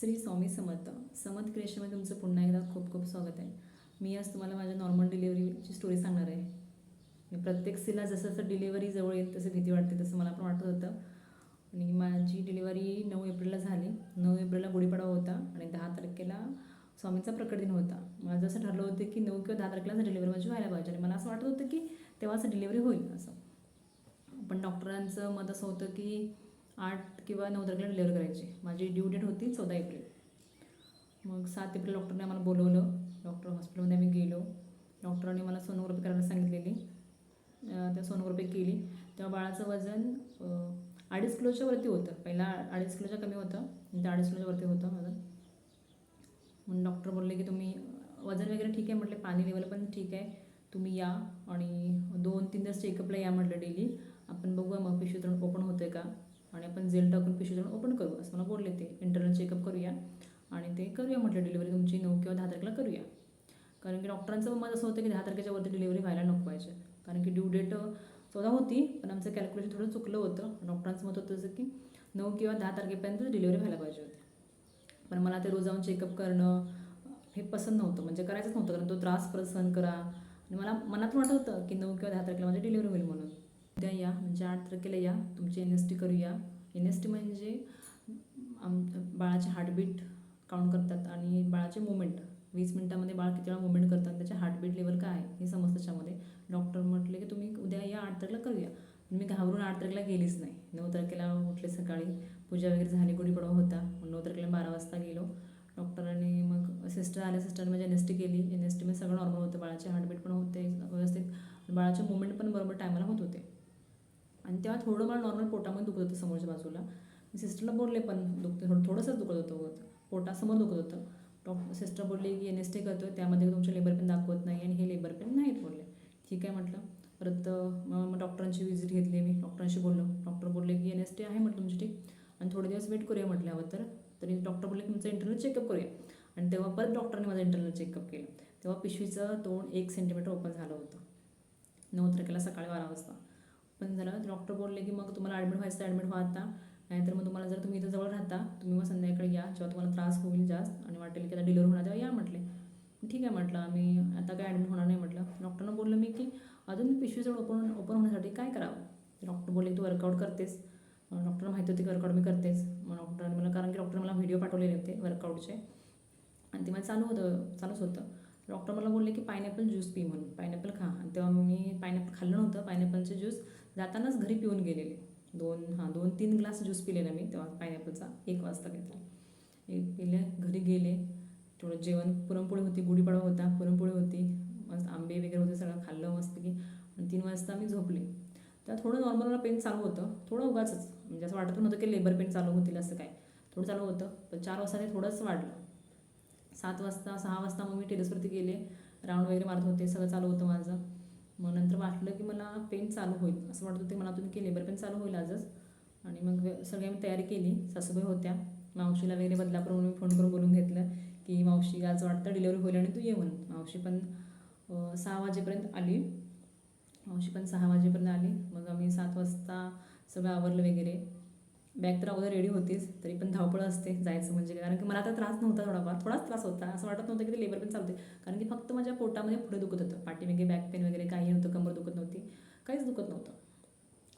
श्री स्वामी समर्थ. समर्थ क्रिएशनमध्ये तुमचं पुन्हा एकदा खूप खूप स्वागत आहे. मी आज तुम्हाला माझ्या नॉर्मल डिलिव्हरीची स्टोरी सांगणार आहे. मी प्रत्येक स्त्रीला जसं जसं डिलिव्हरी जवळ येईल तसं भीती वाटते तसं मला पण वाटत होतं. आणि माझी डिलिव्हरी नऊ एप्रिलला झाली. नऊ एप्रिलला गुढीपाडवा होता आणि दहा तारखेला स्वामींचा प्रकट दिन होता. माझं असं ठरलं होतं की नऊ किंवा दहा तारखेला डिलिव्हरी माझी व्हायला पाहिजे. आणि मला असं वाटत होतं की तेव्हा असं डिलिव्हरी होईल असं. पण डॉक्टरांचं मत असं होतं की आठ किंवा नऊ तारखेला डिलेवर करायची. माझी ड्यू डेट होती चौदा एप्रिल. मग सात एप्रिल डॉक्टरने आम्हाला बोलवलं. डॉक्टर हॉस्पिटलमध्ये आम्ही गेलो. डॉक्टरांनी मला सोनोग्राफी करायला सांगितलेली. त्या सोनोग्राफी केली. तेव्हा बाळाचं वजन अडीच किलोच्या वरती होतं. पहिला अडीच किलोच्या कमी होतं. नंतर अडीच किलोच्या वरती होतं वजन म्हणून डॉक्टर बोलले की तुम्ही वजन वगैरे ठीक आहे म्हटले. पाणी लेवल पण ठीक आहे. तुम्ही या. आणि दोन तीन दिवस चेकअपला या म्हटलं डेली आपण बघूया मग पिशवीतून ओपन होतं का? आणि आपण जेल टाकून पिशवीतून ओपन करू. असं मला बोलले ते. इंटरनल चेकअप करूया. आणि ते करूया म्हटलं डिलिव्हरी तुमची नऊ किंवा दहा तारखेला करूया. कारण की डॉक्टरांचं पण मत असं होतं की दहा तारखेच्या वरती डिलिव्हरी व्हायला नको पाहिजे. कारण की ड्यू डेट चौदा होती पण आमचं कॅल्क्युलेशन थोडं चुकलं होतं. डॉक्टरांचं मत होतं जसं की नऊ किंवा दहा तारखेपर्यंत डिलिव्हरी व्हायला पाहिजे होती. पण मला ते रोज जाऊन चेकअप करणं हे पसंत नव्हतं. म्हणजे करायचंच नव्हतं. कारण तो त्रास परत सहन करा. आणि मला मनात वाटत होतं की नऊ किंवा दहा तारखेला माझी डिलिव्हरी होईल म्हणून. उद्या या म्हणजे आठ तारखेला या तुमची एन एस टी करूया. एन एस टी म्हणजे आम बाळाचे हार्टबीट काउंट करतात आणि बाळाचे मुवमेंट वीस मिनटामध्ये बाळ किती वेळा मुवमेंट करतात त्याचे हार्टबीट लेवल काय आहे हे समजतं त्याच्यामध्ये. डॉक्टर म्हटले की तुम्ही उद्या या आठ तारखेला करूया. मी घाबरून आठ तारखेला गेलीच नाही. नऊ तारखेला उठले सकाळी पूजा वगैरे झाली गुढीपाडवा होता. मग नऊ तारखेला बारा वाजता गेलो. डॉक्टरांनी मग सिस्टर आले सिस्टरने माझी एन एस टी केली. एन एस टीमध्ये सगळं नॉर्मल होतं. बाळाचे हार्टबीट पण होते व्यवस्थित. बाळाचे मुवमेंट पण बरोबर टायमाला होत होते. आणि तेव्हा थोडं मला नॉर्मल पोटामध्ये दुखत होतं समोरच्या बाजूला. मी सिस्टरला बोलले पण दुखते थोडं थोडंसंच दुखत होतं पोटासमोर दुखत होतं. डॉक्टर सिस्टर बोलली की एन एस टी करतो त्यामध्ये तुमचे लेबर पेन दाखवत नाही आणि हे लेबर पेन नाहीत बोलले. ठीक आहे म्हटलं. परत मग मग डॉक्टरांची व्हिजिट घेतली मी. डॉक्टरांशी बोललो. डॉक्टर बोलले की एन एस टी आहे म्हटलं तुमची ठीक. आणि थोडे दिवस वेट करूया म्हटल्यावर तर. तरी डॉक्टर बोलले की तुमचं इंटरनल चेकअप करूया. आणि तेव्हा परत डॉक्टरने माझं इंटरनल चेकअप केलं. तेव्हा पिशवीचं तोंड एक सेंटीमीटर ओपन झालं होतं. नऊ तारखेला सकाळी बारा वाजता. पण झालं डॉक्टर बोलले की मग तुम्हाला ॲडमिट व्हायचं ॲडमिट व्हा आता. नाहीतर मग तुम्हाला जर तुम्ही इथं जवळ राहता तुम्ही मग संध्याकाळी या. जेव्हा तुम्हाला त्रास होईल जास्त आणि वाटेल की आता डिलिव्हर होणार तेव्हा या म्हटले. ठीक आहे म्हटलं आम्ही आता काय ॲडमिट होणार नाही म्हटलं. डॉक्टरनं बोललं मी की अजून पिशवीजवळ ओपन ओपन होण्यासाठी काय करावं? डॉक्टर बोलले तू वर्कआउट करतेस. डॉक्टरला माहिती होती की वर्कआउट मी करतेच मग डॉक्टरांनी मला कारण की डॉक्टर मला व्हिडिओ पाठवलेले होते वर्कआउटचे आणि ते मला चालू होतं चालूच होतं. डॉक्टर मला बोलले की पायनॅपल ज्यूस पी म्हणून. पायनॅपल खा. आणि तेव्हा मी पायनॅपल खाल्लं नव्हतं. पायनॅपलचे ज्यूस जातानाच घरी पिऊन गेलेले. दोन हां दोन तीन ग्लास ज्यूस पिले ना मी तेव्हा पायनॅपलचा एक वाजता घेतला. एक पिले घरी गेले. थोडं जेवण पुरणपोळी होती गुढीपाडवा होता पुरणपोळी होती. मस्त आंबे वगैरे होते सगळं खाल्लं मस्त की आणि तीन वाजता मी झोपले. त्या थोडं नॉर्मल मला पेन चालू होतं. थोडं उगाचच. म्हणजे असं वाटत नव्हतं की लेबर पेन चालू होतील असं काय. थोडं चालू होतं. पण चार वाजता ते थोडंच वाढलं. सात वाजता सहा वाजता मग मी टेरेसवरती गेले. राऊंड वगैरे मारत होते सगळं चालू होतं माझं. मग नंतर वाटलं की मला पेन चालू होईल. असं वाटत होते मनातून की लेबर पेन चालू होईल आजच. आणि मग सगळ्या मी आम्ही तयारी केली. सासूबाई होत्या. मावशीला वगैरे बदलापूर मी फोन करून बोलून घेतलं की मावशी आज वाटतं डिलेवरी होईल आणि तू ये म्हणून मावशी पण सहा वाजेपर्यंत आली. मावशी पण सहा वाजेपर्यंत आली. मग आम्ही सात वाजता सगळं आवरलं वगैरे. बॅग तर अगोदर रेडी होतीच तरी पण धावपळ असते जायचं म्हणजे कारण की मला तर त्रास नव्हता थोडाफार थोडाच त्रास होता. असं वाटत नव्हतं की ते लेबर पेन चालते कारण की फक्त माझ्या पोटामध्ये पुढे दुखत होतं. पाठीमागे बॅक पेन वगैरे काही नव्हतं कंबर दुखत नव्हती काहीच दुखत नव्हतं.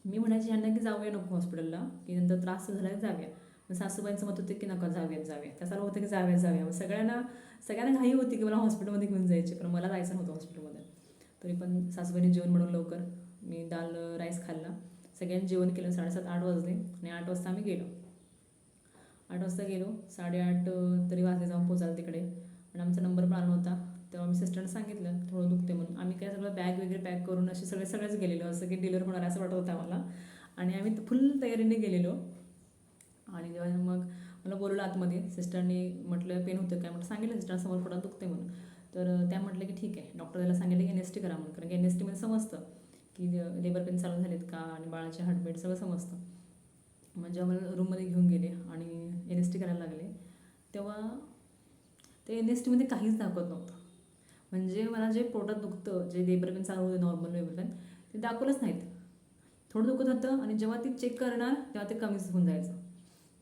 मी म्हणायची ह्यांना की जाऊया नको हॉस्पिटलला की नंतर त्रास झाला की जाऊया. मग सासूबाईंचं मत होतं की नका जाऊयात जाऊया त्या चालू होतं की जाऊया जाऊया मग सगळ्यांना सगळ्यांना घाई होती की मला हॉस्पिटलमध्ये घेऊन जायचे पण मला जायचं नव्हतं हॉस्पिटलमध्ये तरी पण सासूबाईंनी जेवण म्हणून लवकर. मी दाल राईस खाल्ला. सगळ्यांनी जेवण केलं साडेसात आठ वाजले आणि आठ वाजता आम्ही गेलो. आठ वाजता गेलो साडेआठ तरी वाजले जाऊन पोचाल तिकडे. आणि आमचा नंबर पण आला होता तेव्हा आम्ही सिस्टरने सांगितलं थोडं दुखते म्हणून. आम्ही काय सगळं बॅग वगैरे पॅक करून असे सगळे सगळेच गेलेलो. असं की डिलर होणार आहे असं वाटत होतं आम्हाला. आणि आम्ही फुल तयारीने गेलेलो. आणि जेव्हा मग मला बोलवलं आतमध्ये सिस्टरने म्हटलं पेन होतं काय? म्हटलं सांगितलं सिस्टरसमोर थोडं दुखते म्हणून. तर त्या म्हटलं की ठीक आहे. डॉक्टर त्याला सांगितलं की एन एस टी करा म्हणून. कारण की एन एस टीमध्ये समजतं. की लेबर पेन चालू झालेत का आणि बाळाचे हार्टबीट सगळं समजतं. मग जेव्हा मला रूममध्ये घेऊन गेले आणि एन एस टी करायला लागले तेव्हा ते एन एस टीमध्ये काहीच दाखवत नव्हतं. म्हणजे मला जे पोटात दुखतं जे लेबर पेन चालू होतं नॉर्मल लेबर पेन ते दाखवलंच नाहीत. थोडं दुखत होतं आणि जेव्हा ती चेक करणार तेव्हा ते कमीच होऊन जायचं.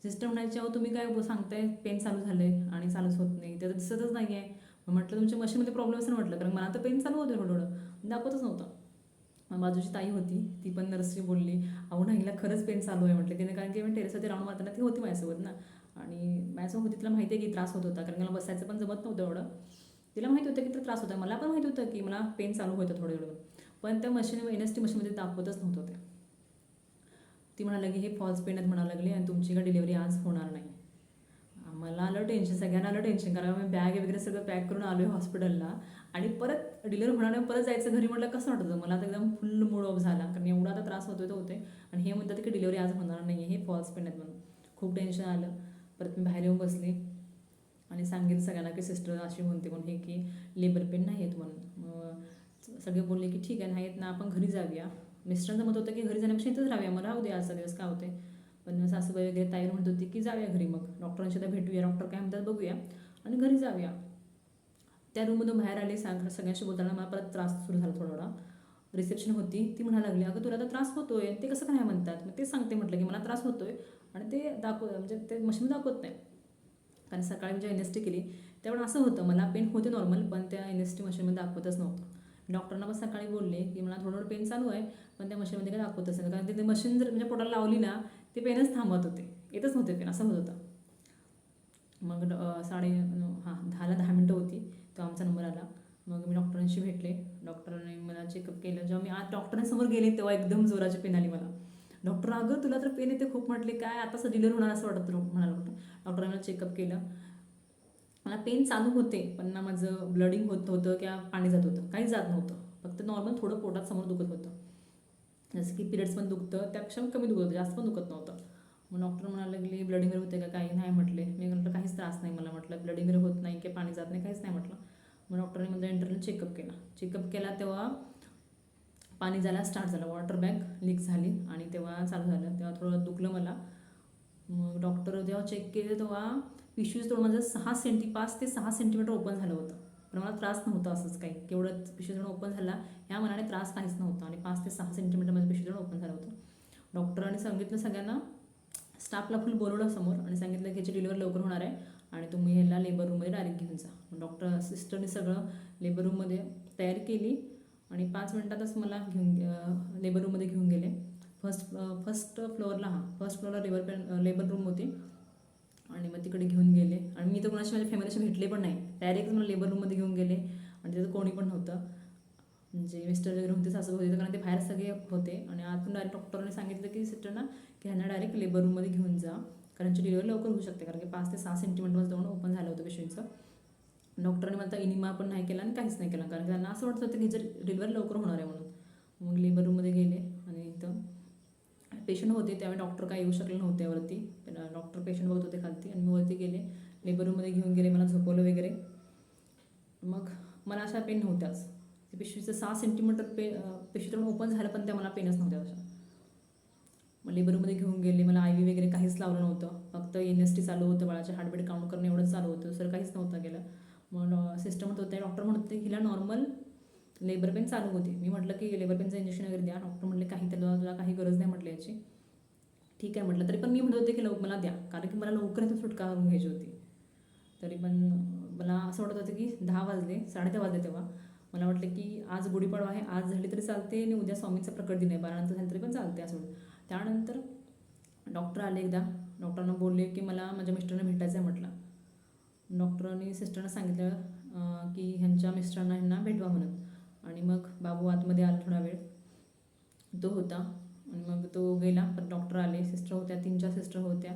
सिस्टर म्हणायची अहो तुम्ही काय सांगताय? पेन चालू झालं आहे आणि चालूच होत नाही ते तर दिसतच नाही आहे म्हटलं तुमच्या मशीनमध्ये प्रॉब्लेम असेल म्हटलं कारण मला तर पेन चालू होतं थोडं थोडं. दाखवतच नव्हतं. बाजूची ताई होती ती पण नर्सरी बोलली अहो ना हिला खरंच पेन चालू आहे म्हटलं तिने कारण की मी टेरेसवरती राऊंड मारताना ती होती माझ्यासोबत ना. आणि माझ्यासोबत होती तिला माहिती आहे की त्रास होत होता कारण मला बसायचं पण जमत नव्हतं एवढं. तिला माहिती होतं की तर त्रास होता मला पण माहिती होतं की मला पेन चालू होतं थोडं एवढं पण त्या मशीन एन एस टी मशीनमध्ये दाखवतच नव्हतं ते. ती म्हणाली की हे फॉल्स पेन आहेत म्हणायला लागली आणि तुमची का डिलिव्हरी आज होणार नाही. मला आलं टेन्शन सगळ्यांना आलं टेन्शन कारण मी बॅग वगैरे सगळं पॅक करून आलो आहे हॉस्पिटलला. आणि परत डिलर होणार परत जायचं घरी म्हटलं कसं वाटतं मला तर एकदम फुल मूड ऑफ झाला कारण एवढा आता त्रास होतोय तो होते आणि हे म्हणतात की डिलिव्हरी आज होणार नाही हे फॉल्स पेन आहेत म्हणून. खूप टेन्शन आलं. परत मी बाहेर येऊन बसले. आणि सांगितलं सगळ्यांना की सिस्टर अशी म्हणते म्हणून हे की लेबर पेन नाही आहेत म्हणून. मग सगळे बोलले की ठीक आहे नाहीत ना आपण घरी जाऊया. मिस्टरांचं मत होतं की घरी जाण्यापेक्षा इथंच राहूया मग राहू दे आज दिवस काय होते पण सासूबाई वगैरे ताईर म्हणत होती की जाऊया घरी मग. डॉक्टरांशी तर भेटूया डॉक्टर काय म्हणतात बघूया. आणि घरी जाऊया. त्या रूममधून बाहेर आले सांग सगळ्यांशी बोलताना मला परत त्रास सुरू झाला थोडा रिसेप्शन होती ती म्हणायला लागली अगं तुला तर त्रास होतोय. ते कसं काय म्हणतात? मग ते सांगते म्हटलं की मला त्रास होतोय. आणि ते दाखव म्हणजे ते मशीन दाखवत नाही. कारण सकाळी मी जेव्हा एन एस टी केली त्यावेळेला असं होतं मला पेन होते नॉर्मल पण त्या एन एस टी मशीनमध्ये दाखवतच नव्हतं. डॉक्टरांना पण सकाळी बोलले की मला थोडं पेन चालू आहे पण त्या मशीनमध्ये काय दाखवतच नाही. कारण ते मशीन जर म्हणजे पोटाला लावली ना ते पेनच थांबत होते. येतच नव्हते पेन असं होत होतं. मग साडे हां दहाला दहा मिनटं होती. तो आमचा नंबर आला. मग मी डॉक्टरांशी भेटले. डॉक्टरांनी मला चेकअप केलं. जेव्हा मी आज डॉक्टरांसमोर गेले तेव्हा एकदम जोराची पेन आली मला. डॉक्टर अगं तुला तर पेन येते खूप म्हटले. काय? आता असं डिलर होणार असं वाटत म्हणाला डॉक्टर. डॉक्टरांनी मला चेकअप केलं. मला पेन चालू होते पण ना माझं ब्लडिंग होत होतं किंवा पाणी जात होतं. काहीच जात नव्हतं. फक्त नॉर्मल थोडं पोटात समोर दुखत होतं. जसं की पिरियड्स पण दुखतं त्यापेक्षा कमी दुखत होतं. जास्त पण दुखत नव्हतं. मग डॉक्टर म्हणायला लागली ब्लडिंग होते का? काही नाही म्हटले. मी म्हटलं काहीच त्रास नाही मला म्हटलं. ब्लडिंग होत नाही की पाणी जात नाही काहीच नाही म्हटलं. मग डॉक्टरने म्हणजे इंटरनल चेकअप केला. चेकअप केला तेव्हा पाणी जायला स्टार्ट झालं. वॉटर बॅग लीक झाली आणि तेव्हा चालू झालं. तेव्हा थोडं दुखलं मला. मग डॉक्टर जेव्हा चेक केले तेव्हा पिशवीज थोडं माझं सहा सेंटी पाच ते सहा सेंटीमीटर ओपन झालं होतं. पण मला त्रास नव्हता असंच काही. केवढं पिशवी थोडं ओपन झाला ह्या मनाने त्रास काहीच नव्हता. आणि पाच ते सहा सेंटीमीटर माझं पिशवी थोडं ओपन झालं होतं. डॉक्टरांनी सांगितलं सगळ्यांना स्टाफला फुल बोलवलं समोर आणि सांगितलं की याची डिलिव्हरी लवकर होणार आहे आणि तुम्ही ह्याला लेबर रूममध्ये डायरेक्ट घेऊन जा. डॉक्टर सिस्टरने सगळं लेबर रूममध्ये तयारी केली आणि पाच मिनटातच मला घेऊन लेबर रूममध्ये घेऊन गेले. फर्स्ट फर्स्ट फ्लोअरला हां फर्स्ट फ्लोअरला लेबर पेन लेबर रूम होती. आणि मग तिकडे घेऊन गेले. आणि मी तर कोणाशी माझ्या फॅमिलीशी भेटले पण नाही. डायरेक्ट मला लेबर रूममध्ये घेऊन गेले. आणि तिथं कोणी पण नव्हतं. म्हणजे मिस्टर वगैरे होते सासू होते कारण ते बाहेर सगळे होते. आणि आतून डायरेक्ट डॉक्टरने सांगितलं की सिस्टरना की ह्यांना डायरेक्ट लेबर रूममध्ये घेऊन जा. कारण यांची डिलिव्हरी लवकर होऊ शकते. कारण की पाच ते सहा सेंटीमीटर जाऊन ओपन झालं होतं पेशंटचं डॉक्टरने मला इनिमा पण नाही केला आणि काहीच नाही केला. कारण त्यांना असं वाटत होतं की जर डिलिव्हरी लवकर होणार आहे म्हणून. मग लेबर रूममध्ये गेले आणि इथं पेशंट होते. त्यावेळी डॉक्टर काय येऊ शकले नव्हते वरती. डॉक्टर पेशंट बघत होते खालती आणि मी वरती गेले. लेबर रूममध्ये घेऊन गेले मला झोपवलं वगैरे. मग मला अशा पेन नव्हत्याच. ते पिशवीचं सहा सेंटीमीटर पे पिशवीतून ओपन झालं पण त्या मला पेनच नव्हत्या अशा. मग लेबरमध्ये घेऊन गेले मला आय व्ही वगैरे काहीच लावलं नव्हतं. फक्त एन एस टी चालू होतं बाळाचे हार्टबीट काउंट करणं एवढंच चालू होतं दुसरं काहीच नव्हतं गेलं मग सिस्टम म्हणत होते डॉक्टर म्हणत होते हिला नॉर्मल लेबर पेन चालू होती. मी म्हटलं की लेबर पेनचं इंजेक्शन वगैरे द्या. डॉक्टर म्हटले काही त्याला तुला काही गरज नाही म्हटलं याची. ठीक आहे म्हटलं. तरी पण मी म्हणत होते की लव मला द्या. कारण की मला लवकर इथं सुटका करून घ्यायची होती. तरी पण मला असं वाटत होतं की दहा वाजले साडेदहा वाजले तेव्हा. मला वाटलं की आज गुढीपाडवा आहे आज झाली तरी चालते आणि उद्या स्वामींचा प्रकट दिन आहे बारानंतर झाली तरी पण चालते असं. त्यानंतर डॉक्टर आले एकदा. डॉक्टरांना बोलले की मला माझ्या मिस्टरने भेटायचं आहे म्हटलं. डॉक्टरांनी सिस्टरना सांगितलं की ह्यांच्या मिस्टरांना ह्यांना भेटवा म्हणून. आणि मग बाबू आतमध्ये आला थोडा वेळ. तो होता आणि मग तो गेला पण डॉक्टर आले. सिस्टर होत्या तीन चार सिस्टर होत्या.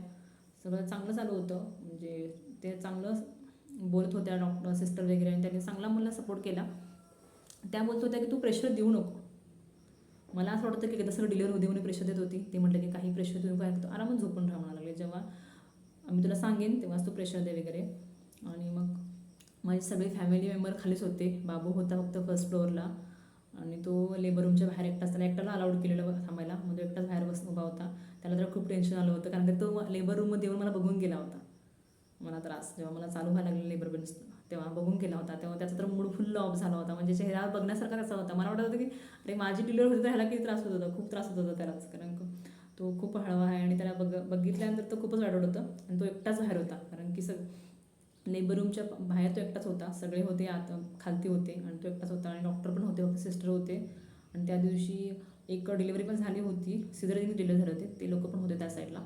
सगळं चांगलं चालू होतं. म्हणजे ते चांगलं बोलत होत्या डॉक्टर सिस्टर वगैरे आणि त्यांनी चांगला मला सपोर्ट केला. त्या बोलत होत्या की तू प्रेशर देऊ नको. मला असं वाटतं की कसं डिलिव्हरी होते म्हणून प्रेशर देत होती. ते म्हटलं की काही प्रेशर देऊन काय तू आरामात झोपून राहा म्हणायला लागले. जेव्हा आम्ही तुला सांगेन तेव्हाच तू प्रेशर दे वगैरे. आणि मग माझे सगळे फॅमिली मेंबर खालीच होते. बाबू होता फक्त फर्स्ट फ्लोअरला आणि तो लेबर रूमच्या बाहेर एकटाच. त्याला एकट्याला अलाउड केलेलं थांबायला. मग तो एकटाच बाहेर बस उभा होता. त्याला तर खूप टेन्शन आलं होतं. कारण की तो लेबर रूममध्ये येऊन मला बघून गेला होता. मला त्रास. जेव्हा मला चालू व्हायला लागलं लेबर पेन्स तेव्हा बघून केला होता. तेव्हा त्याचा तर मूड फुल्ल ऑफ झाला होता. म्हणजे चेहरा बघण्यासारखा त्याचा होता. मला वाटत होतं की अरे माझी डिलिव्हरी होती तर ह्याला किती त्रास होत होता. खूप त्रास होत होता त्यालाच कारण तो खूप हळवा आहे आणि त्याला बघ बघितल्यानंतर तो खूपच वाढवत होतं. आणि तो एकटाच बाहेर होता. कारण की सग लेबर रूमच्या बाहेर तो एकटाच होता. सगळे होते आत खालती होते आणि तो एकटाच होता. आणि डॉक्टर पण होते सिस्टर होते. आणि त्या दिवशी एक डिलिव्हरी पण झाली होती. सिझरिंग डिलिव्हरी झाले होते. ते लोक पण होते त्या साईडला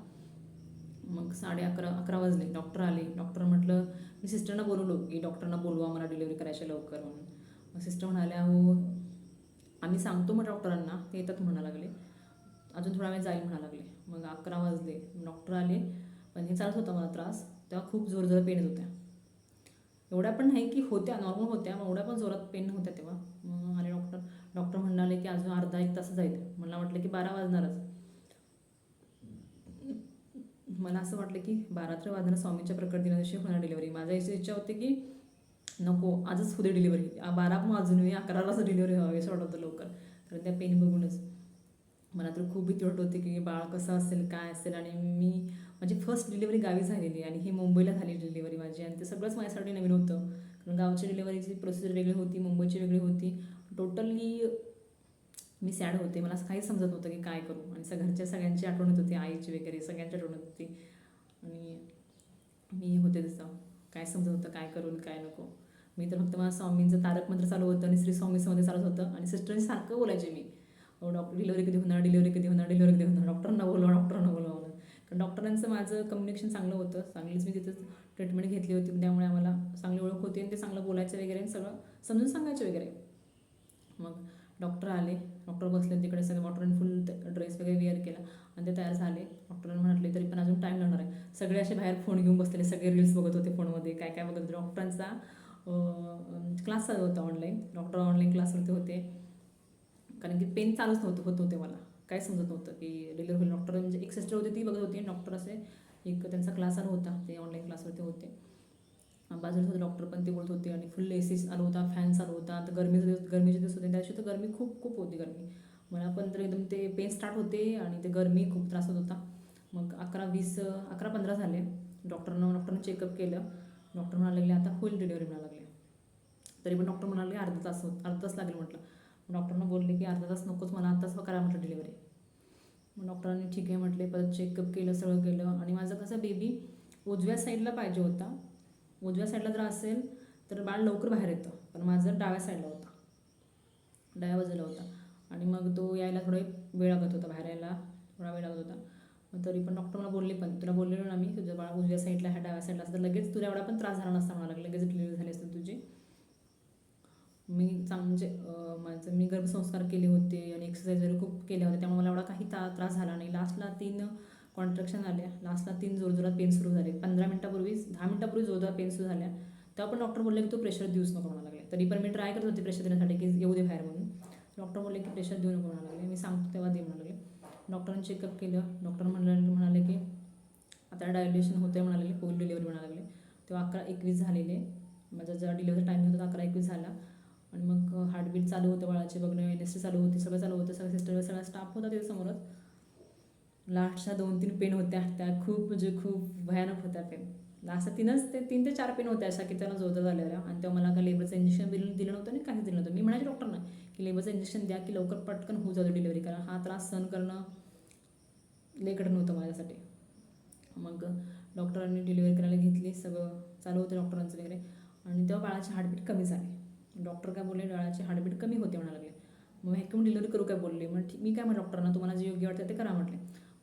मग साडे अकरा अकरा वाजले. डॉक्टर आले. डॉक्टर म्हटलं मी सिस्टरना बोलवलो की डॉक्टरना बोलवा मला डिलिव्हरी करायची लवकर म्हणून. सिस्टर म्हणाल्या हो आम्ही सांगतो मग डॉक्टरांना ते येतात म्हणा लागले. अजून थोडा वेळ जाईल म्हणा लागले. मग अकरा वाजले. डॉक्टर आले. पण हे चालत होता मला त्रास. तेव्हा खूप जोर जोरात पेन येत होत्या. एवढ्या पण नाही की होत्या नॉर्मल होत्या मग एवढ्या पण जोरात पेन होत्या तेव्हा. मग आले डॉक्टर डॉक्टर म्हणाले की अजून अर्धा एक तास जाईल मला वाटलं की बारा वाजणारच. मला असं वाटलं की बारात्र वादनं स्वामींच्या प्रकट दिनादिवशी होणार डिलिव्हरी माझ्या याची इच्छा होती की नको आजच होते डिलिव्हरी बारा पण वाजून मी अकरालाच डिलिव्हरी व्हावी असं वाटत होतं लवकर. कारण त्या पेन बघूनच. मला तर खूप भीती वाटत होती की बाळ कसं असेल काय असेल? आणि मी माझी फर्स्ट डिलिव्हरी गावी झालेली आणि ही मुंबईला झाली डिलिव्हरी माझी. आणि ते सगळंच माझ्यासाठी नवीन होतं. कारण गावची डिलिव्हरीची प्रोसिजर वेगळी होती मुंबईची वेगळी होती. टोटली मी सॅड होते. मला असं काही समजत नव्हतं की काय करू. आणि सगळ्यांच्या घरच्या सगळ्यांची आठवण येत होती आईची वगैरे सगळ्यांची आठवण येत होती. आणि मी होते तसं. काय समजत होतं काय करू आणि काय नको. मी तर फक्त मला स्वामींचं तारक मंत्र चालू होतं आणि श्री स्वामींमध्ये चालत होतं. आणि सिस्टरने सारखं बोलायचे मी. डॉक्टर डिलिव्हरी कधी होणार डिलिव्हरी कधी होणार डिलिव्हरी कधी होणार? डॉक्टरांना बोलवा डॉक्टरांना बोलवा म्हणून. कारण डॉक्टरांचं माझं कम्युनिकेशन चांगलं होतं. चांगलीच मी तिथं ट्रीटमेंट घेतली होती. त्यामुळे आम्हाला चांगली ओळख होती आणि ते चांगलं बोलायचं वगैरे आणि सगळं समजून सांगायचं वगैरे. मग डॉक्टर आले. डॉक्टर बसले तिकडे सगळे डॉक्टरांनी फुल ड्रेस वगैरे वेअर केला आणि ते तयार झाले. डॉक्टरांनी म्हटले तरी पण अजून टाईम लागणार आहे. सगळे असे बाहेर फोन घेऊन बसलेले सगळे रील्स बघत होते फोनमध्ये काय काय बघत होते. डॉक्टरांचा क्लास चालू होता ऑनलाईन डॉक्टर ऑनलाईन क्लासवरती होते. कारण की पेन चालूच नव्हतं होत होते मला. काय समजत नव्हतं की डिलिव्हरी होईल. डॉक्टर म्हणजे एक सिस्टर होती ती बघत होती. डॉक्टर असे एक त्यांचा क्लास चालू होता ते ऑनलाईन क्लासवरती होते. बाजूला होते डॉक्टर पण ते बोलत होते आणि फुल ए सी चालू होता फॅन चालू होता. आता गरमीचे दिवस गरमीचे दिवस होते त्याशी तर गरमी खूप खूप होती गरमी. मला पण तर एकदम ते पेन स्टार्ट होते आणि ते गरमी खूप त्रास होत होता. मग अकरा वीस अकरा पंधरा झाले. डॉक्टरनं डॉक्टरनं चेकअप केलं. डॉक्टर म्हणायला लागले आता होईल डिलिव्हरी म्हणायला लागले. तरी पण डॉक्टर म्हणाले अर्धा तास होत अर्धा तास लागेल म्हटलं. डॉक्टरनं बोलले की अर्धा तास नकोच मला आताच करा म्हटलं डिलिव्हरी मग डॉक्टरांनी ठीक आहे म्हटले परत चेकअप केलं सगळं केलं. आणि माझं कसं बेबी उजव्या साईडला पाहिजे होता. उजव्या साईडला जर असेल तर बाळ लवकर बाहेर येतं. पण माझं डाव्या साईडला होता. डाव्या बाजूला होता. आणि मग तो यायला थोडा वेळ लागत होता बाहेर यायला. थोडा वेळ लागत होता. मग तरी पण डॉक्टर मला बोलले पण. तुला बोललेलो ना मी तुझं बाळ उजव्या साईडला ह्या डाव्या साईडला असतं. लगेच तुला एवढा पण त्रास झाला नसता मला लागला. लगेच डिलिव्हरी झाली असते तुझी. मी चांग म्हणजे माझं मी गर्भसंस्कार केले होते आणि एक्सरसाइज वगैरे खूप केल्या होत्या. त्यामुळे मला एवढा काही ता त्रास झाला नाही. लास्टला तीन कॉन्ट्रॅक्शन आल्या लास्टला तीन जोरजोरात पेन सुरू झाले. पंधरा मिनटापूर्वीच दहा मिनटापूर्वी जोरदार पेन सुरू झाल्या. तेव्हा पण डॉक्टर बोलले की तू प्रेशर देऊच नको म्हणा लागले. तरी पण मी ट्राय करत होते प्रेशर देण्यासाठी की येऊ दे बाहेर म्हणून. डॉक्टर बोलले की प्रेशर देऊ नको म्हणा लागले. मी सांगतो तेव्हा दे म्हणाले डॉक्टरांनी चेकअप केलं. डॉक्टर म्हणाले म्हणाले की आता डायलेशन होते म्हणाले होईल डिलिव्हरी म्हणायला लागले. तेव्हा अकरा एकवीस झालेले. माझा जेव्हा डिलिव्हरी टाईम होता अकरा एकवीस झाला. आणि मग हार्टबीट चालू होतं बाळाचे बघणं एन एस टी चालू होती सगळं चालू होतं सगळं सिस्टर सगळा स्टाफ होता तिथे समोरच. लास्टच्या दोन तीन पेन होत्या त्या खूप म्हणजे खूप भयानक होत्या पेन लास्ट तीनच ते तीन ते चार पेन होत्या अशा की त्यांना जोरदार झालेल्या आणि तेव्हा मला का लेबरचं इंजेक्शन दिलं दिलं नव्हतं आणि काहीच दिलं नव्हतं. मी म्हणायचे डॉक्टरना की लेबरचं इंजेक्शन द्या की लवकर पटकन होऊ जातो डिलिव्हरी कारण हा त्रास सहन करणं लेकडं नव्हतं माझ्यासाठी. मग डॉक्टरांनी डिलिव्हरी करायला घेतली सगळं चालू होतं डॉक्टरांचं वगैरे. आणि तेव्हा बाळाची हार्टबीट कमी झाली. डॉक्टर काय बोलले बाळाची हार्टबीट कमी होते म्हणायला लागले. मग हॅकम डिलिव्हरी करू काय बोलले? मग ठीक मी काय म्हणलं डॉक्टरांना तुम्हाला जे योग्य वाटतं ते करा म्हटले.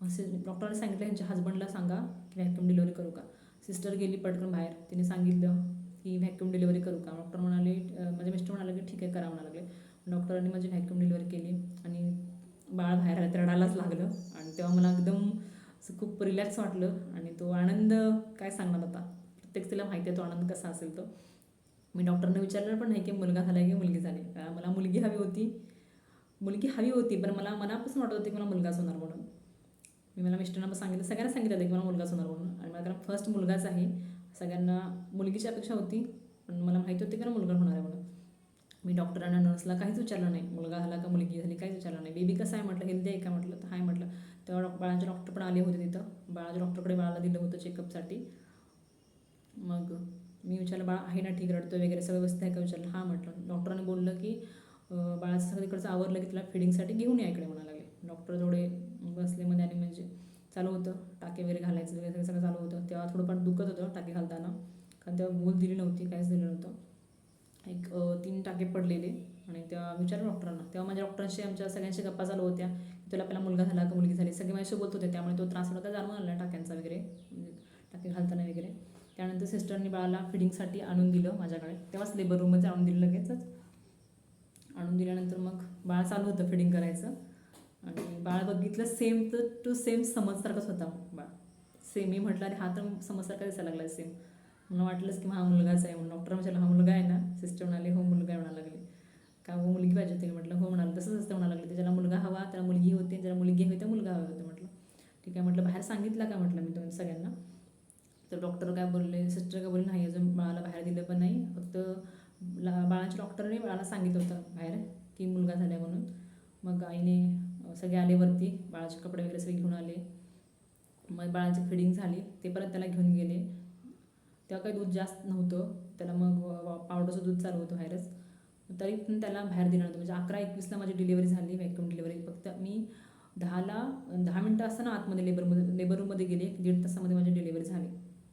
असे डॉक्टरांनी सांगितलं यांच्या हजबंडला सांगा की व्हॅक्यूम डिलिव्हरी करू का. सिस्टर गेली पटकन बाहेर. तिने सांगितलं की व्हॅक्यूम डिलिव्हरी करू का? डॉक्टर म्हणाले माझे मिस्टर म्हणाले की ठीक आहे करा लागले. डॉक्टरांनी माझी व्हॅक्यूम डिलिव्हरी केली आणि बाळ बाहेर आलं तर रडायलाच लागलं. आणि तेव्हा मला एकदम असं खूप रिलॅक्स वाटलं आणि तो आनंद काय सांगणार आता? प्रत्येक तिला माहिती आहे तो आनंद कसा असेल तो. मी डॉक्टरने विचारलं पण नाही की मुलगा झाला की मुलगी झाली? मला मुलगी हवी होती. मुलगी हवी होती पण मला मनापासून वाटत होती की मला मुलगाच होणार म्हणून. मी मला मिस्टरांना पण सांगितलं सगळ्यांना सांगितलं होतं की मला मुलगाच होणार म्हणून. आणि मला कारण फर्स्ट मुलगाच आहे. सगळ्यांना मुलगीची अपेक्षा होती पण मला माहिती होती की ना मुलगा होणार आहे म्हणून. मी डॉक्टरांना नर्सला काहीच विचारलं नाही. मुलगा झाला का मुलगी झाली काहीच विचारलं नाही. बेबी कसं आहे म्हटलं हेल्दी आहे का म्हटलं तर हाय म्हटलं. तेव्हा डॉ बाळाचे डॉक्टर पण आले होते तिथं. बाळाच्या डॉक्टरकडे बाळाला दिलं होतं चेकअपसाठी मग मी विचारलं बाळा आहे ना ठीक? रडतो वगैरे? सगळं व्यवस्थित आहे का? विचारलं हां म्हटलं. डॉक्टरांनी बोललं की बाळाचं सगळं तिकडचं आवरलं की तिला फिडिंगसाठी घेऊन या इकडे म्हणाला. डॉक्टर थोडे बसलेमध्ये आणि म्हणजे चालू होतं. टाके वगैरे घालायचं वगैरे सगळं सगळं चालू होतं. तेव्हा थोडंफार दुखत होतं टाके घालताना. कारण तेव्हा भूल दिली नव्हती काहीच दिलं नव्हतं. एक तीन टाके पडलेले. आणि तेव्हा विचारलं डॉक्टरांना. तेव्हा माझ्या डॉक्टरांशी आमच्या सगळ्यांशी गप्पा चालू होत्या. की तुला पहिला मुलगा झाला का मुलगी झाली? सगळे माझ्याशी बोलत होते. त्यामुळे तो त्रास होता जाणून आला टाक्यांचा वगैरे म्हणजे टाके घालताना वगैरे. त्यानंतर सिस्टरनी बाळाला फिडिंगसाठी आणून दिलं माझ्याकडे. तेव्हाच लेबर रूममध्ये आणून दिलं लगेचच. आणून दिल्यानंतर मग बाळ चालू होतं फिडिंग करायचं. आणि बाळ बघितलं सेम तर टू सेम समजसारखाच होता बाळ. सेम मी म्हटलं आणि हा तर समजसारखा दिसायला लागला सेम मला वाटलंच की हा मुलगाच आहे. म्हणून डॉक्टर म्हणाले हा मुलगा आहे ना? सिस्टर म्हणाले हो मुलगा आहे म्हणायला लागले. का हो मुलगी पाहिजे होती. म्हटलं हो म्हणाल तसंच असतं म्हणायला लागले. त्याला मुलगा हवा त्याला मुलगी होती ज्याला मुलगी हवी त्या मुलगा हवा होता म्हटलं. ठीक आहे म्हटलं बाहेर सांगितलं का? म्हटलं मी तुम्ही सगळ्यांना. तर डॉक्टर काय बोलले सिस्टर काय बोलले नाही अजून बाळाला बाहेर दिलं पण नाही. फक्त ला बाळाच्या डॉक्टरने बाळाला सांगितलं होतं बाहेर की मुलगा झाला म्हणून. मग आईने सगळे आले वरती बाळाचे कपडे वगैरे सगळे घेऊन आले. मग बाळाची फिडिंग झाली ते परत त्याला घेऊन गेले. तेव्हा काही दूध जास्त नव्हतं. त्याला मग पावडरचं दूध चालू होतं बाहेरच. तरी पण त्याला बाहेर दिलं नव्हतं म्हणजे अकरा एकवीसला माझी डिलिव्हरी झाली वॅक्युम डिलिव्हरी फक्त मी दहाला दहा मिनटं असताना आतमध्ये लेबरमध्ये लेबर रूममध्ये गेले. दीड तासामध्ये माझी डिलिव्हरी झाली.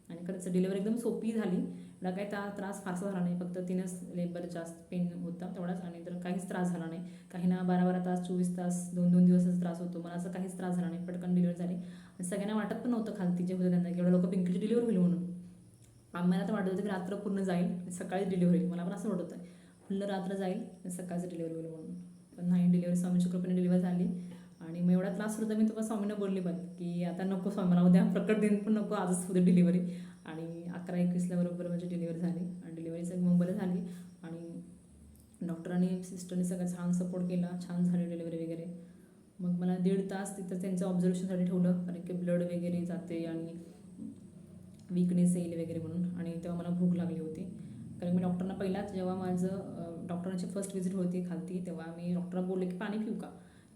आणि खरंच डिलिव्हरी एकदम सोपी झाली. मला काही ता त्रास फारसा झाला नाही. फक्त तीनच लेबर जास्त पेन होता तेवढाच आणि तर काहीच त्रास झाला नाही. काहींना बारा बारा तास चोवीस तास दोन दोन दिवसच त्रास होतो. मला असं काहीच त्रास झाला नाही. पटकन डिलिव्हरी झाली. आणि सगळ्यांना वाटत पण नव्हतं खालती जे होतं त्यांना एवढं लोक पिंकीची डिलिव्हरी होईल म्हणून. आम्हाला तर वाटत होतं की रात्र पूर्ण जाईल सकाळी डिलिव्हरी होईल. मला पण असं वाटत होतं. फुल्ल रात्र जाईल सकाळचं डिलिव्हरी होईल म्हणून. पण नाही डिलिव्हरी स्वामीची कृपेने डिलिव्हरी झाली. आणि मग एवढा त्रास होता मी तुम्हाला स्वामीनं बोलली पण की आता नको स्वामी मला उद्या प्रकट दिन पण नको आजच होते डिलिव्हरी आणि अकरा एकवीसला बरोबर माझी डिलिव्हरी झाली. आणि डिलिव्हरी सगळी मुंबईला झाली. आणि डॉक्टरांनी सिस्टरने सगळं छान सपोर्ट केला. छान झाली डिलिव्हरी वगैरे. मग मला दीड तास तिथं त्यांचं ऑब्झर्वेशनसाठी ठेवलं. कारण की ब्लड वगैरे जाते आणि विकनेस येईल वगैरे म्हणून. आणि तेव्हा मला भूक लागली होती. कारण मी डॉक्टरना पहिलाच जेव्हा माझं डॉक्टरांची फर्स्ट व्हिजिट होती खालती तेव्हा मी डॉक्टरला बोलले की पाणी पिऊ का?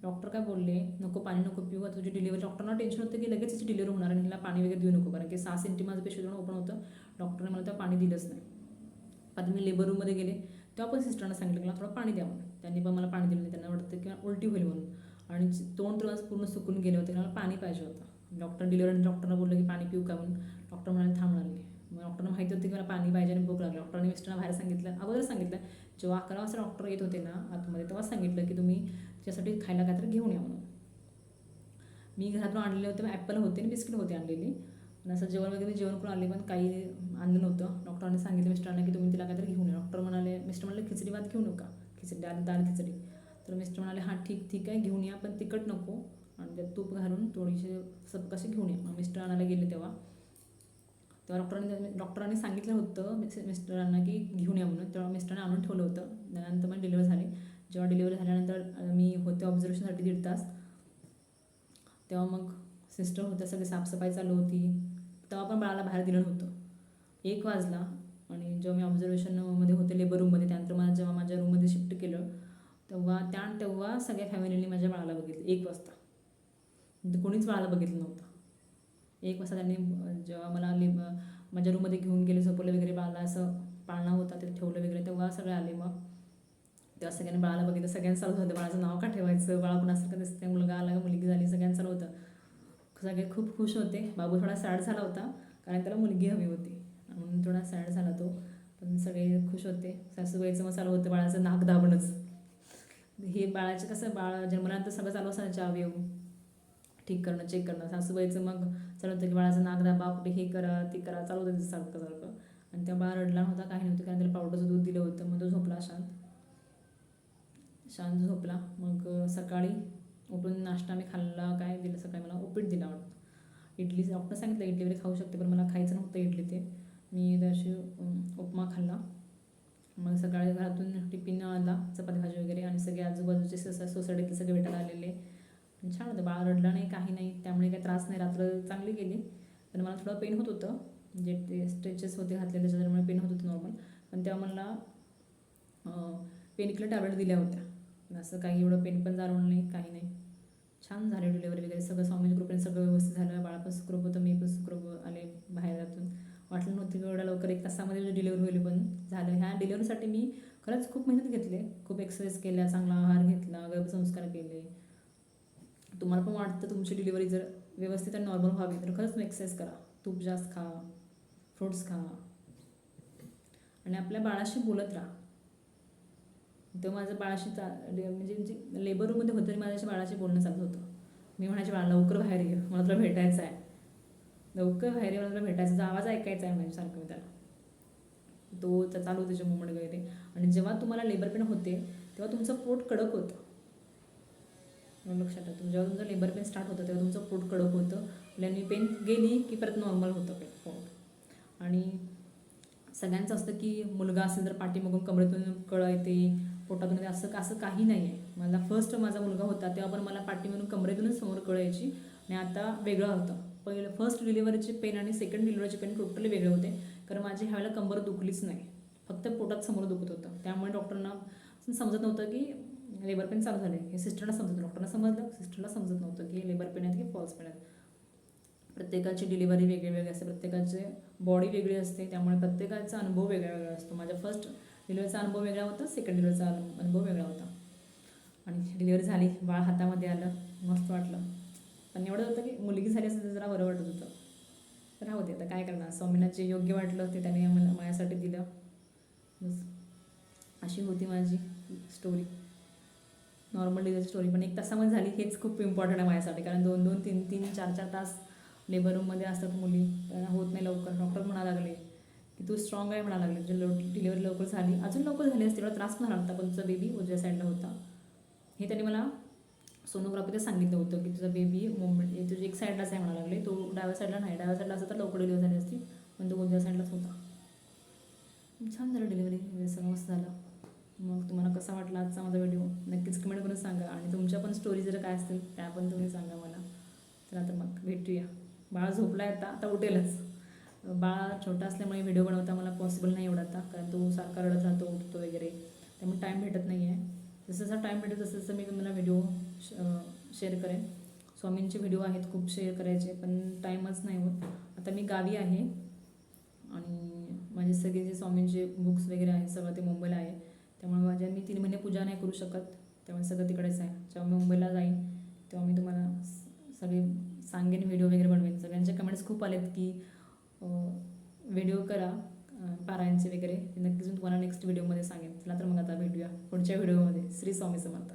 डॉक्टर काय बोलले नको पाणी नको पिऊ आता तुझी डिलिव्हरी डॉक्टरना टेन्शन होतं की लगेच तिची डिलिव्हरी होणार आणि हिला पाणी वगैरे देऊ नको कारण की सहा सेंटी माझं पेशंट ओपन होतं. डॉक्टरने मला तेव्हा पाणी दिलंच नाही. आता मी लेबर रूममध्ये गेले तेव्हा पण सिस्टरना सांगितलं की मला थोडं पाणी द्या म्हणून. त्यांनी पण मला पाणी दिलं नाही. त्यांना वाटतं की उलटी होईल म्हणून. आणि तोंड तर पूर्ण सुकून गेले होते मला पाणी पाहिजे होतं. डॉक्टर डिलिव्हरी डॉक्टरला बोललं की पाणी पिऊ का म्हणून? डॉक्टर म्हणाले थांबणार नाही मग डॉक्टरला माहिती होती की मला पाणी पाहिजे आणि भूक लागली. डॉक्टरने मिस्टरना बाहेर सांगितलं अगोदर सांगितलं जेव्हा अकरा वाजता डॉक्टर येत होते ना आतमध्ये तेव्हा सांगितलं की तुम्ही त्यासाठी खायला काहीतरी घेऊन या म्हणून. मी घरातून आणलेले होते ॲपल होते आणि बिस्किट होते आणलेली. आणि असं जेवण वगैरे मी जेवण करून आले पण काही आणलं नव्हतं. डॉक्टरांनी सांगितलं मिस्टरांना की तुम्ही तिला काहीतरी घेऊन या. डॉक्टर म्हणाले मिस्टर म्हणाले खिचडी भात घेऊ नका. खिचडी डाळ दाल खिचडी. तर मिस्टर म्हणाले हां ठीक ठीक आहे घेऊन या पण तिखट नको. आणि त्यात तूप घालून थोडीशी सब कसे घेऊन या. मग मिस्टर आणायला गेले तेव्हा. तेव्हा डॉक्टरांनी डॉक्टरांनी सांगितलं होतं मिस- मिस्टरांना की घेऊन या म्हणून. तेव्हा मिस्टरांनी आणून ठेवलं होतं. त्यानंतर मग डिलिव्हर झाली. जेव्हा डिलिव्हरी झाल्यानंतर मी होते ऑब्झर्वेशनसाठी दीड तास. तेव्हा मग सिस्टर होत्या सगळी साफसफाई चालू होती. तेव्हा पण बाळाला बाहेर दिलं नव्हतं. एक वाजला आणि जेव्हा मी ऑब्झर्वेशनमध्ये होते लेबर रूममध्ये त्यानंतर मला जेव्हा माझ्या रूममध्ये शिफ्ट केलं तेव्हा त्या तेव्हा सगळ्या फॅमिलीने माझ्या बाळाला बघितलं एक वाजता. कोणीच बाळाला बघितलं नव्हतं. एक वाजता त्यांनी जेव्हा मला लेब माझ्या रूममध्ये घेऊन गेले झोपवलं वगैरे बाळाला असं पाळणा होता ते ठेवलं वगैरे तेव्हा सगळे आले मग. तेव्हा सगळ्यांनी बाळाला बघितलं सगळ्यांचं चालू होतं. बाळाचं नाव का ठेवायचं? बाळा कुणासारखं दिसते मुलगा आला मुलगी झाली सगळ्यांचं चालू होतं. सगळे खूप खुश होते. बाबू थोडा सॅड झाला होता कारण त्याला मुलगी हवी होती. म्हणून थोडा सॅड झाला तो. पण सगळे खुश होते. सासूबाईचं मग चालू होतं बाळाचं नाक दाबणंच. हे बाळाचं कसं बाळ जन्मल्यानंतर सगळं चालू असायचं अवयव ठीक करणं चेक करणं. सासूबाईचं मग चालू होतं की बाळाचं नाक दाबा कुठे हे करा ते करा चालू होतं सारखं सारखं. आणि त्या बाळ रडला नव्हता काही नव्हतं कारण त्याला पावडरचं दूध दिलं होतं. मग तो झोपला शांत शांत झोपला. मग सकाळी उठून नाश्ता मी खाल्ला काय दिलं सकाळी मला? उपीट दिला वाटतं. इडली डॉक्टर सांगितलं इडली वगैरे खाऊ शकते पण मला खायचं नव्हतं इडली ते. मी त्याशी उपमा खाल्ला. मग सकाळी घरातून टिफिन आला चपाती भाजी वगैरे आणि सगळे आजूबाजूचे सोसा सोसायटीतले सगळे भेटायला आलेले. छान होतं बाळ रडलं नाही काही नाही त्यामुळे काही त्रास नाही रात्र चांगली गेली. पण मला थोडं पेन होत होतं. जे ते स्ट्रेचेस होते घातलेले त्याच्यामुळे पेन होत होतं नॉर्मल पण तेव्हा मला पेन किलर टॅबलेट दिल्या होत्या. असं काही एवढं पेन पण जाणवलं नाही काही नाही. छान झाले डिलेवरी वगैरे. सगळं स्वामी कृपेने सगळं व्यवस्थित झालं. बाळा सुखरूप होतं मी पण सुखरूप आले बाहेरातून वाटलं नव्हतं की एवढ्या लवकर एक तासामध्ये डिलेवरी होईल पण झालं. ह्या डिलेवरीसाठी मी खरंच खूप मेहनत घेतली. खूप एक्सरसाइज केल्या चांगला आहार घेतला गर्भसंस्कार केले. तुम्हाला पण वाटतं तुमची डिलिव्हरी जर व्यवस्थित आणि नॉर्मल व्हावी तर खरंच एक्सरसाइज करा. तूप जास्त खा फ्रुट्स खा. आणि आपल्या बाळाशी बोलत राहा. तेव्हा माझं बाळाशी चा म्हणजे म्हणजे लेबर रूममध्ये होतं तरी माझ्याशी बाळाशी बोलणं चालू होतं. मी म्हणायचे बाळा लवकर बाहेर ये. मला तुला भेटायचं आहे. लवकर बाहेर ये मला तुला भेटायचं आवाज ऐकायचा आहे म्हणजे सारखं मी त्याला. तो चालू होते मुवमेंट वगैरे. आणि जेव्हा तुम्हाला लेबर पेन होते तेव्हा तुमचं पोट कडक होतं. लक्षात ठेवा जेव्हा तुमचं लेबर पेन स्टार्ट होतं तेव्हा तुमचं पोट कडक होतं. म्हणजे आणि पेन गेली की परत नॉर्मल होतं पेन पोट. आणि सगळ्यांचं असतं की मुलगा असेल तर पाठीमागून कमरेतून कळ येते. पोटातून असं असं काही नाही आहे मला फर्स्ट माझा मुलगा होता तेव्हा पण मला पाठीमधून कमरेतूनच समोर कळायची आणि आता वेगळं होतं. पहिलं फर्स्ट डिलिव्हरीचे पेन आणि सेकंड डिलिव्हरीचे पेन टोटली वेगळे होते. कारण माझी ह्यावेळेला कंबर दुखलीच नाही. फक्त पोटात समोर दुखत होतं. त्यामुळे डॉक्टरना समजत नव्हतं की लेबर पेन चालू झाले हे सिस्टरला समजत डॉक्टरना समजलं सिस्टरला समजत नव्हतं की लेबर पेन आहेत की फॉल्स पेन आहेत. प्रत्येकाची डिलिव्हरी वेगळी वेगळी असते. प्रत्येकाचे बॉडी वेगळी असते. त्यामुळे प्रत्येकाचा अनुभव वेगळा वेगळा असतो. माझ्या फर्स्ट डिलिव्हरीचा अनुभव वेगळा होता सेकंड डिलिव्हरीचा अनुभव वेगळा होता. आणि डिलिव्हरी झाली बाळ हातामध्ये आलं मस्त वाटलं. पण एवढं होतं की मुलगी झाली असं जरा बरं वाटत होतं. तर राहू दे आता काय करणार? स्वामींना जे योग्य वाटलं ते त्याने मला माझ्यासाठी दिलं. बस. अशी होती माझी स्टोरी नॉर्मल डिलिव्हरी स्टोरी पण एक तासामध्ये झाली हेच खूप इम्पॉर्टंट आहे माझ्यासाठी. कारण दोन दोन तीन तीन चार चार तास लेबर रूममध्ये असतात मुली. त्यांना होत नाही लवकर. डॉक्टर म्हणा लागले. की तू स्ट्रॉंग आहे म्हणा लागले. म्हणजे लो डिलिव्हरी लवकर झाली. अजून लवकर झाली असते तेवढा त्रास पण झाला होता पण तुझा बेबी उजव्या साईडला होता. हे त्यांनी मला सोनोग्राफीचं सांगितलं होतं की तुझा बेबी मुंबई तुझी एक साईडलाच आहे म्हणा लागले. तो डाव्या साईडला नाही. डाव्या साईडला असं तर लवकर डिलिव्हरी झाली असती पण तो उजव्या साईडलाच होता. छान झालं डिलिव्हरी सगळं मस्त झालं. मग तुम्हाला कसा वाटला आजचा माझा व्हिडिओ नक्कीच कमेंट करून सांगा. आणि तुमच्या पण स्टोरी जर काय असतील त्या पण तुम्ही सांगा मला. तर आता मग भेटूया. बाळा झोपला आहे आता. आता उठेलच. बाळ छोटा असल्यामुळे व्हिडिओ बनवता मला पॉसिबल नाही एवढा आता कारण तो सारखा रडत राहतो उठतो वगैरे. त्यामुळे टाईम भेटत नाही आहे जसं जसं टाईम भेटेल तसं तसं मी तुम्हाला व्हिडिओ शेअर करेन. स्वामींचे व्हिडिओ आहेत खूप शेअर करायचे पण टाईमच नाही होत. आता मी गावी आहे आणि माझे सगळे जे स्वामींचे बुक्स वगैरे आहेत सगळं ते मुंबईला आहे. त्यामुळे माझ्या मी तीन महिने पूजा नाही करू शकत. त्यामुळे सगळं तिकडेच आहे. जेव्हा मी मुंबईला जाईन तेव्हा मी तुम्हाला सगळे सांगेन व्हिडिओ वगैरे बनवेन. सगळ्यांचे कमेंट्स खूप आलेत की व्हिडिओ करा पारायणचे वगैरे. नक्कीच मी तुम्हाला नेक्स्ट व्हिडिओमध्ये सांगेन. चला तर मग आता भेटूया पुढच्या व्हिडिओमध्ये श्री स्वामी समर्थ.